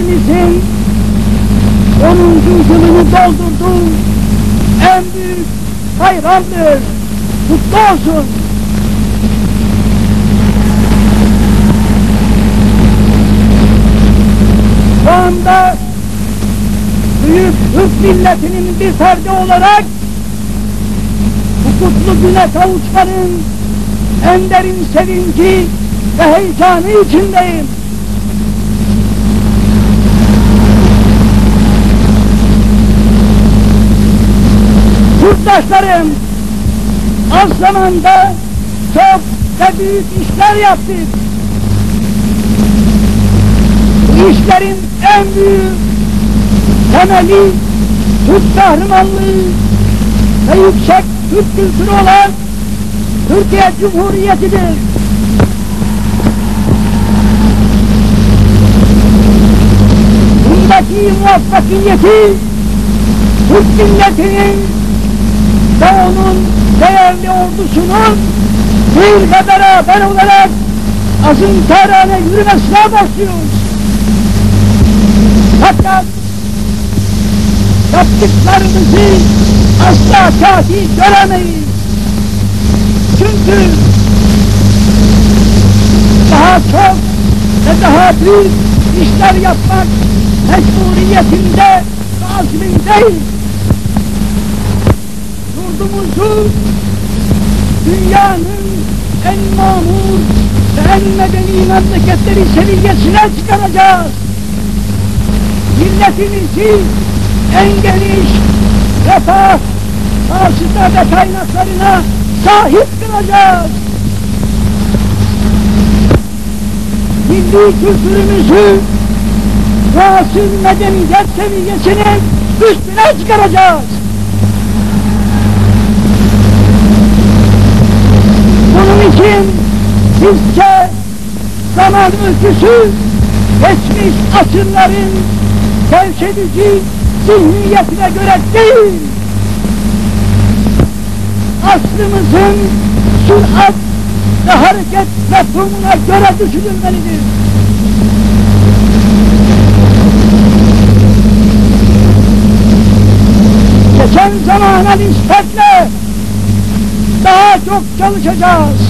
milletimizin 10. yılını doldurdu. En büyük bayramdır. Kutlu olsun. Şu anda büyük Türk milletinin bir ferdi olarak bu kutlu güne kavuşmanın en derin sevinci ve heyecanı içindeyim. Yurttaşlarım, az zamanda çok ve büyük işler yaptık. Bu işlerin en büyük temeli Türk kahramanlığı ve yüksek Türk kültürü olan Türkiye Cumhuriyeti'dir. Bundaki muvaffakiyeti Türk milletinin ve onun değerli ordusunun bir ve beraber olarak azın tarane yürümesine başlıyoruz. Fakat yaptıklarımızı asla kafi göremeyiz. Çünkü daha çok ve daha büyük işler yapmak mecburiyetinde ve azmindeyiz. Yurdumuzu dünyanın en mamur ve en medeni memleketleri seviyesine çıkaracağız. Milletimizi en geniş refah, vasıta ve kaynaklarına sahip kılacağız. Milli kültürümüzü vasıl medeniyet seviyesinin üstüne çıkaracağız. Bunun için bizce zaman öyküsü geçmiş asırların gevşedici zihniyetine göre değil, aslımızın sürat ve hareket mefhumuna göre düşünülmelidir. Geçen zamana nispetle daha çok çalışacağız.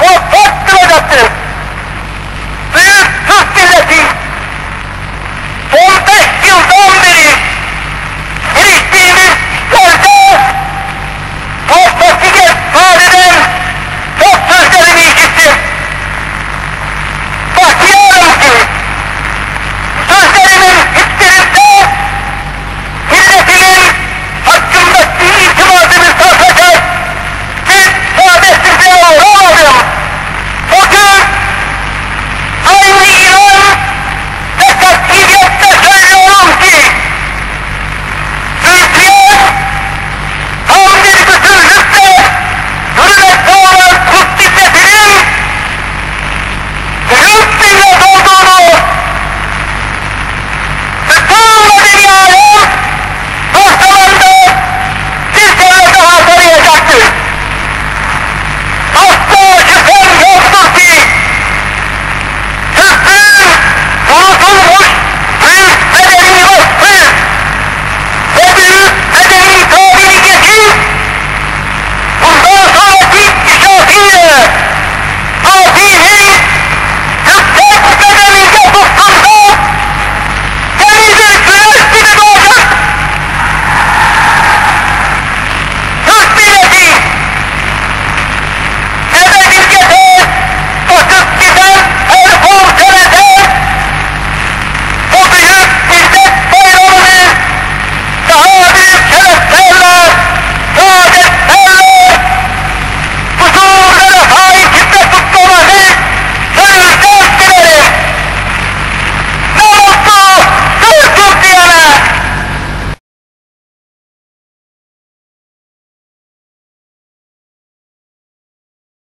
hop hop duracaksınız. Büyük Türk milleti